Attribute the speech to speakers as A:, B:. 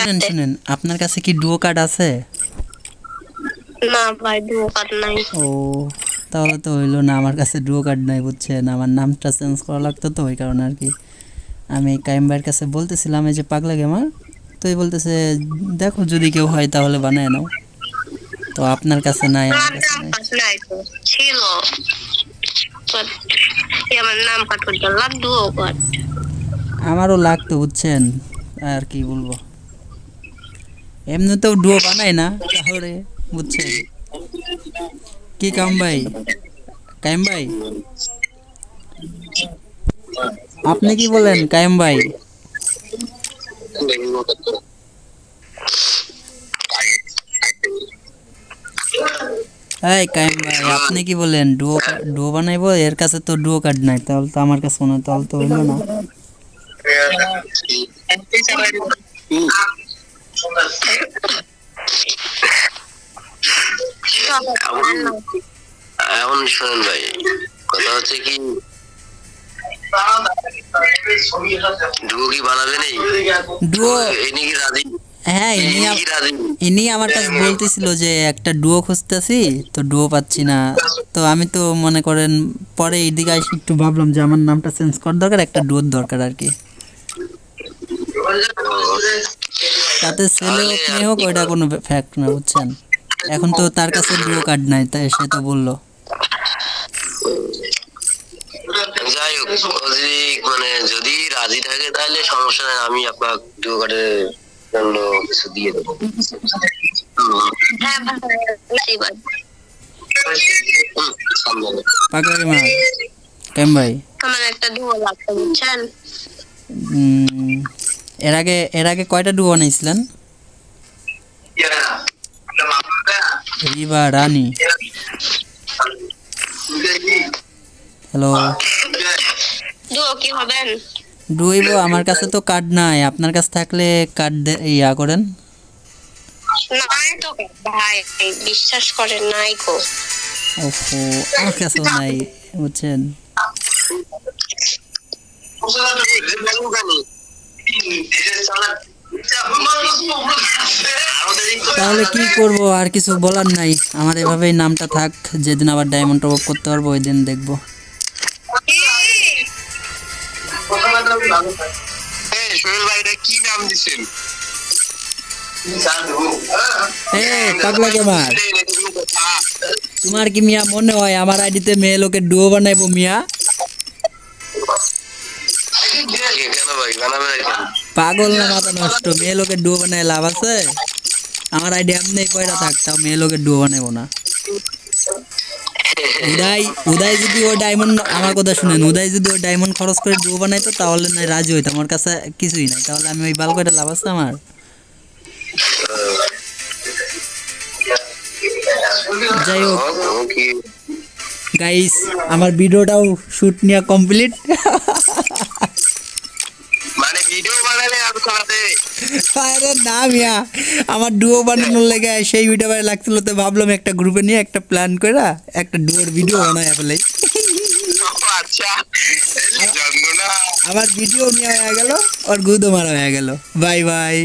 A: শুনেন শুনেন আপনার কাছে কি ডুও কার্ড আছে?
B: না ভাই ডুও কার্ড নাই।
A: ও তাহলে তো হইল না আমার কাছে ডুও কার্ড নাই বুঝছেন। আমার নামটা চেঞ্জ করা লাগতো তো ওই কারণে আর কি। আমি কাইম ভাইয়ের কাছে বলতেছিলাম এই যে পাগলা গেমার তো এই বলতেছে দেখো যদি কেউ হয় তাহলে বানায় নাও। তো আপনার কাছে নাই আমার কাছে নাই।
B: ছিল। আমার নাম কার্ড করতে লাগ
A: আমারও লাগতো বুঝছেন আর কি বলব। এমনিতেও ডুও বানাই না, তাহলে বুঝছেন কি কাম ভাই? কাইম ভাই? আপনি কি বলেন, কাইম ভাই? এই কাইম ভাই, আপনি কি বলেন ডুও ডুও বানাইবো, এর কাছে তো ডুয়ো কার্ড নাই, তাহলে তো আমার কাছে হয় তাহলে তো হইল না।
C: এমন শোনেন ভাই কথা হচ্ছে কি ডুবো কি বানাবে নেই?
A: ডুও
C: এনি কি রাজি?
A: হ্যাঁ ইনি আমার কাছে বলতেছিল যে একটা ডুও খুঁজতেছি তো ডুও পাচ্ছি না। তো আমি তো মনে করেন পরে এইদিকে আসি একটু ভাবলাম যে আমার নামটা চেঞ্জ করার দরকার একটা ডুয়োর দরকার আর কি। তাতে ছেলে হোক মেয়ে হোক ওইটা কোনো ফ্যাক্ট না বুঝছেন? এখন তো তার কাছে ডুও কার্ড নাই তাই সে তো বলল।
C: যাই হোক যদি মানে যদি রাজি থাকে তাহলে সমস্যা নেই আমি আপনার ডুবো কার্ডের জন্য কিছু দিয়ে দেবো।
B: হ্যাঁ
A: মা কেম ভাই?
B: আমার একটা বুঝছেন?
A: এর আগে এর আগে কয়টা ডুও বানাইছিলেন? রিবা রানী। হ্যালো ডুইব আমার কাছে তো কার্ড নাই। আপনার কাছে থাকলে কার্ড ইয়া করেন।
B: নাই তো ভাই বিশ্বাস করেন নাই গো।
A: ওহো আমার কাছেও নাই বুঝছেন? তাহলে কি করব আর কিছু বলার নাই আমার এভাবেই নামটা থাক যেদিন আবার ডায়মন্ড টপ করতে পারব ওই দিন দেখব
C: কি নাম
A: তোমার কি মিয়া মনে হয় আমার আইডিতে মেয়ে লোকের ডুয়ো বানাইবো মিয়া
C: বানাবে
A: পাগল না মাথা নষ্ট। মেয়ে লোকের ডুয়ো বানায় লাভ আছে? আমার আইডি এমনি কয়টা থাকতাম মেয়ে লোকের ডুয়ো বানাইবো না। উদয় উদয় যদি ওই ডায়মন্ড আমার কথা শুনেন, উদয় যদি ওই ডায়মন্ড খরচ করে ডুয়ো বানাইতো, তাহলে না রাজি হইতাম। আমার কাছে কিছুই নাই। তাহলে আমি ওই বাল কয়টা লাভ আছে আমার? যাই হোক। গাইস আমার ভিডিওটাও শুট নিয়ে কমপ্লিট
C: ভিডিও বানালে আর করাতে
A: আরে না মিয়া আমার ডুয়ো বানানোর লেগে সেই ভিডিও বানায় লাগছিল তো ভাবলাম একটা গ্রুপে নিয়ে একটা প্ল্যান করে একটা ডুয়োর ভিডিও বানায় ফেলে।
C: আচ্ছা
A: আমার ভিডিও নিয়ে হয়ে গেল আর গুদো মারা হয়ে গেল। Bye bye